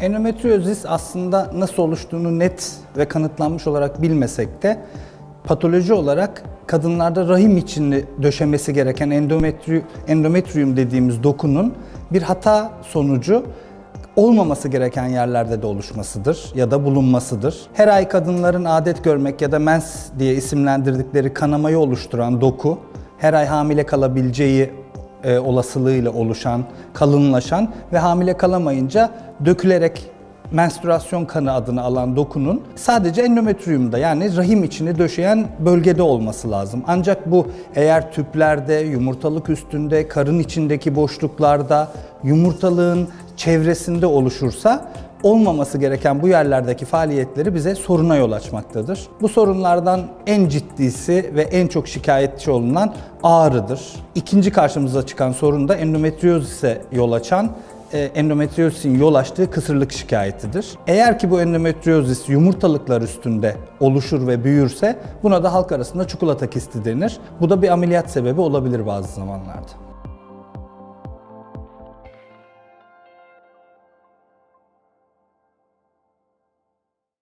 Endometriozis aslında nasıl oluştuğunu net ve kanıtlanmış olarak bilmesek de patoloji olarak kadınlarda rahim içini döşemesi gereken endometri, endometrium dediğimiz dokunun bir hata sonucu olmaması gereken yerlerde de oluşmasıdır ya da bulunmasıdır. Her ay kadınların adet görmek ya da mens diye isimlendirdikleri kanamayı oluşturan doku, her ay hamile kalabileceği e, olasılığıyla oluşan, kalınlaşan ve hamile kalamayınca dökülerek menstrüasyon kanı adını alan dokunun sadece endometriumda yani rahim içini döşeyen bölgede olması lazım. Ancak bu eğer tüplerde, yumurtalık üstünde, karın içindeki boşluklarda, yumurtalığın çevresinde oluşursa olmaması gereken bu yerlerdeki faaliyetleri bize soruna yol açmaktadır. Bu sorunlardan en ciddisi ve en çok şikayetçi olunan ağrıdır. İkinci karşımıza çıkan sorun da endometriozise yol açan e, endometriozisin yol açtığı kısırlık şikayetidir. Eğer ki bu endometriozis yumurtalıklar üstünde oluşur ve büyürse buna da halk arasında çikolata kisti denir. Bu da bir ameliyat sebebi olabilir bazı zamanlarda.